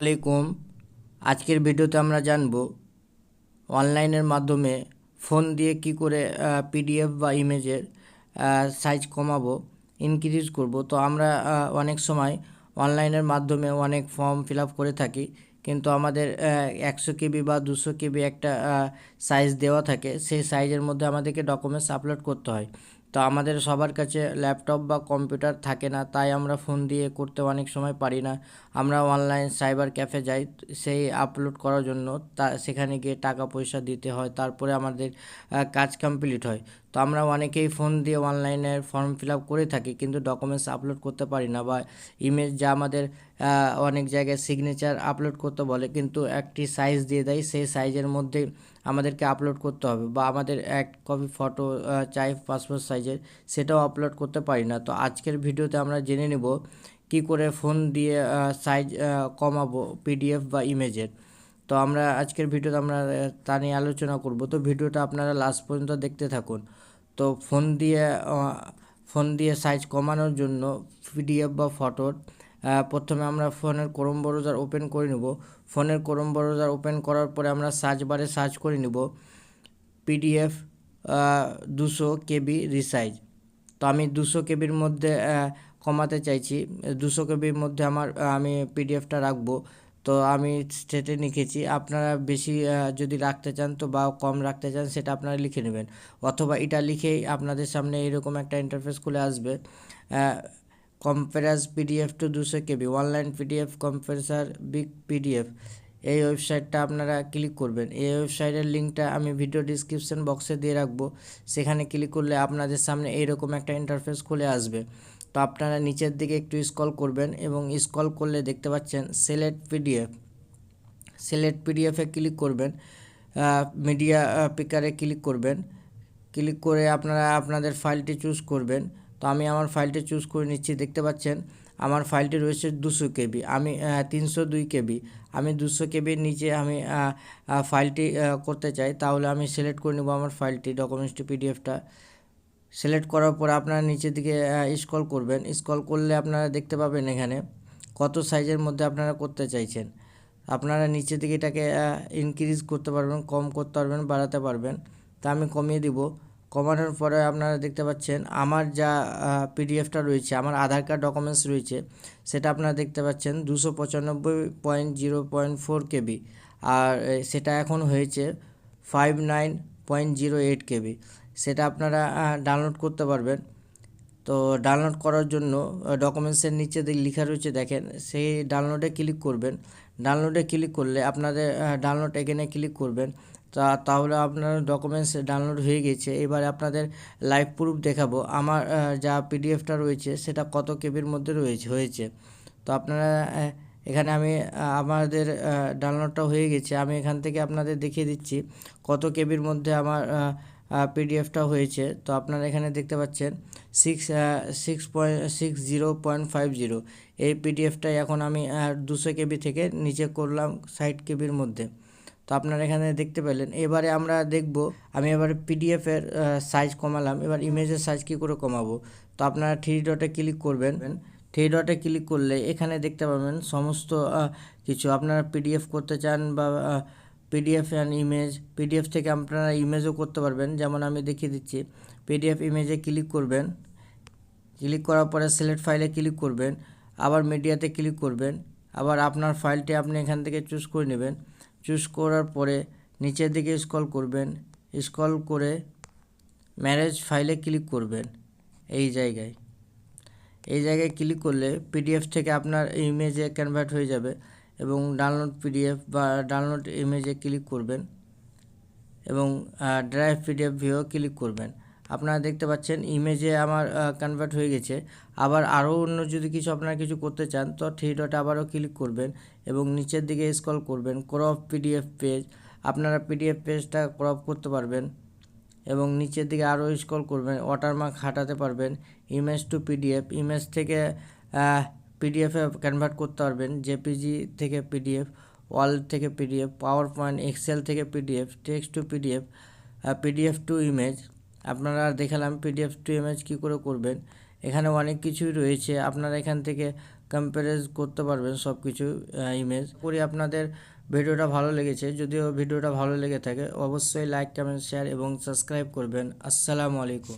আলাইকুম। আজকের ভিডিওতে আমরা জানব অনলাইনের মাধ্যমে ফোন দিয়ে কি করে পিডিএফ বা ইমেজের সাইজ কমাবো ইনক্রিজ করব। তো আমরা অনেক সময় অনলাইনের মাধ্যমে অনেক ফর্ম ফিল করে থাকি, কিন্তু আমাদের একশো কেবি বা দুশো কেবি একটা সাইজ দেওয়া থাকে। সেই সাইজের মধ্যে আমাদেরকে ডকুমেন্টস আপলোড করতে হয়। তো আমাদের সবার কাছে ল্যাপটপ বা কম্পিউটার থাকে না, তাই আমরা ফোন দিয়ে করতে অনেক সময় পারি না। আমরা অনলাইন সাইবার ক্যাফে যাই, সেই আপলোড করার জন্য তা, সেখানে গিয়ে টাকা পয়সা দিতে হয়, তারপরে আমাদের কাজ কমপ্লিট হয়। তো আমরা অনেকেই ফোন দিয়ে অনলাইনে ফর্ম ফিল আপ করে থাকি, কিন্তু ডকুমেন্টস আপলোড করতে পারি না বা ইমেজ যা আমাদের অনেক জায়গায় সিগনেচার আপলোড করতে বলে, কিন্তু একটি সাইজ দিয়ে দেয়, সেই সাইজের মধ্যে আমাদেরকে আপলোড করতে হবে বা আমাদের এক কপি ফটো চাই পাসপোর্ট সাইজের সেটাও আপলোড করতে পারি না। তো আজকের ভিডিওতে আমরা জেনে নেব কি করে ফোন দিয়ে সাইজ কমাবো পিডিএফ বা ইমেজের তো আমরা আজকের ভিডিওতে আমরা তা নিয়ে আলোচনা করব। তো ভিডিওটা আপনারা লাস্ট পর্যন্ত দেখতে থাকুন। তো ফোন দিয়ে ফোন দিয়ে সাইজ কমানোর জন্য পিডিএফ বা ফটোর প্রথমে আমরা ফোনের ক্রোম ব্রাউজার ওপেন করে নেব। ফোনের ক্রোম ব্রাউজার ওপেন করার পরে আমরা সার্চ বারে সার্চ করে নেব। পিডিএফ দুশো কেবি রিসাইজ তো আমি দুশো কেবির মধ্যে কমাতে চাইছি। দুশো কেবির মধ্যে আমার আমি পিডিএফটা রাখব। তো আমি সেটে লিখেছি। আপনারা বেশি যদি রাখতে চান তো বা কম রাখতে চান সেটা আপনারা লিখে নেবেন। অথবা এটা লিখেই আপনাদের সামনে এরকম একটা ইন্টারফেস খুলে আসবে। কম্পেরাস পিডিএফ টু দুশো KB online PDF compressor big PDF এই ওয়েবসাইটটা আপনারা ক্লিক করবেন। এই ওয়েবসাইটের লিঙ্কটা আমি ভিডিও ডিসক্রিপশন বক্সে দিয়ে রাখব। সেখানে ক্লিক করলে আপনাদের সামনে এইরকম একটা ইন্টারফেস খুলে আসবে। তো আপনারা নিচের দিকে একটু স্ক্রল করবেন এবং স্ক্রল করলে দেখতে পাচ্ছেন সিলেক্ট পিডিএফ সিলেক্ট পিডিএফে ক্লিক করবেন মিডিয়া পিকারে ক্লিক করবেন। ক্লিক করে আপনারা আপনাদের ফাইলটি চুজ করবেন। তো আমি আমার ফাইলটি চুজ করে নিচ্ছি, দেখতে পাচ্ছেন আমার ফাইলটি রয়েছে দুশো কেবি। আমি তিনশো দুই কেবি। আমি দুশো কেবির নিচে আমি ফাইলটি করতে চাই, তাহলে আমি সিলেক্ট করে নেব আমার ফাইলটি ডকুমেন্টসটি পিডিএফটা সিলেক্ট করার পর আপনারা নিচের দিকে স্ক্রল করবেন। স্ক্রল করলে আপনারা দেখতে পাবেন এখানে কত সাইজের মধ্যে আপনারা করতে চাইছেন। আপনারা নিচের দিকে এটাকে ইনক্রিজ করতে পারবেন, কম করতে পারবেন, বাড়াতে পারবেন। তা আমি কমিয়ে দিব। কমানোর পরে আপনারা দেখতে পাচ্ছেন, আমার যা পিডিএফটা রয়েছে, আমার আধার কার্ড ডকুমেন্টস রয়েছে, সেটা আপনারা দেখতে পাচ্ছেন দুশো পঁচানব্বই point zero point four KB. আর সেটা এখন হয়েছে five nine point zero eight KB. সেটা আপনারা ডাউনলোড করতে পারবেন। তো ডাউনলোড করার জন্য ডকুমেন্টসের নিচে লেখা রয়েছে দেখেন, সেই ডাউনলোডে ক্লিক করবেন। ডাউনলোডে ক্লিক করলে আপনাদের ডাউনলোড এখানে ক্লিক করবেন। তা, তাহলে আপনার ডকুমেন্টস ডাউনলোড হয়ে গেছে। এবারে আপনাদের লাইভ প্রুফ দেখাবো। আমার যা পিডিএফটা রয়েছে, সেটা কত কেবির মধ্যে রয়েছে, হয়েছে। তো আপনারা এখানে আমি আমাদের ডাউনলোডটা হয়ে গেছে। আমি এখান থেকে আপনাদের দেখিয়ে দিচ্ছি, কত কেবির মধ্যে আমার পিডিএফটা হয়েছে। তো আপনারা এখানে দেখতে পাচ্ছেন six six point six zero point five zero এই পিডিএফটাই এখন আমি দুশো কেবি থেকে নিচে করলাম ষাট কেবির মধ্যে। তো আপনারা এখানে দেখতে পেলেন। এবারে আমরা দেখব, আমি এবারে পিডিএফের সাইজ কমালাম। এবার ইমেজের সাইজ কী করে কমাবো? তো আপনারা থ্রি ডটে ক্লিক করবেন। থ্রি ডটে ক্লিক করলে এখানে দেখতে পাবেন সমস্ত কিছু। আপনারা পিডিএফ করতে চান বা পিডিএফ অ্যান্ড ইমেজ পিডিএফ থেকে আপনারা ইমেজও করতে পারবেন। যেমন আমি দেখিয়ে দিচ্ছি পিডিএফ ইমেজে ক্লিক করবেন। ক্লিক করার পরে সিলেক্ট ফাইলে ক্লিক করবেন। আবার মিডিয়াতে ক্লিক করবেন। আবার আপনার ফাইলটি আপনি এখান থেকে চুজ করে নেবেন। চুজ করার পরে নিচের দিকে স্ক্রল করবেন। স্ক্রল করে ম্যারেজ ফাইলে ক্লিক করবেন। এই জায়গায়। এই জায়গায় ক্লিক করলে পিডিএফ থেকে আপনার ইমেজে কনভার্ট হয়ে যাবে। এবং ডাউনলোড পিডিএফ বা ডাউনলোড ইমেজে ক্লিক করবেন এবং ড্রাইভ পিডিএফ ভিও ক্লিক করবেন। আপনারা দেখতে পাচ্ছেন ইমেজে আমার কনভার্ট হয়ে গেছে। আবার আরও অন্য যদি কিছু আপনারা কিছু করতে চান, তো থ্রি ডটে আবারও ক্লিক করবেন এবং নিচের দিকে স্ক্রল করবেন ক্রপ পিডিএফ পেজ আপনারা পিডিএফ পেজটা ক্রপ করতে পারবেন এবং নিচের দিকে আরও স্ক্রল করবেন ওয়াটারমার্ক হাঁটাতে পারবেন। ইমেজ টু পিডিএফ ইমেজ থেকে পিডিএফে কনভার্ট করতে পারবেন জেপিজি থেকে পিডিএফ ওয়াল থেকে পিডিএফ পাওয়ার পয়েন্ট এক্সেল থেকে PDF text to PDF PDF to image আপনারা দেখালাম পিডিএফ টু ইমেজ কী করে করবেন। এখানে অনেক কিছুই রয়েছে। আপনারা এখান থেকে কম্পারেজ করতে পারবেন সব কিছু ইমেজ করি আপনাদের ভিডিওটা ভালো লেগেছে। যদিও ভিডিওটা ভালো লেগে থাকে, অবশ্যই লাইক কমেন্ট শেয়ার এবং সাবস্ক্রাইব করবেন। আসসালামু আলাইকুম।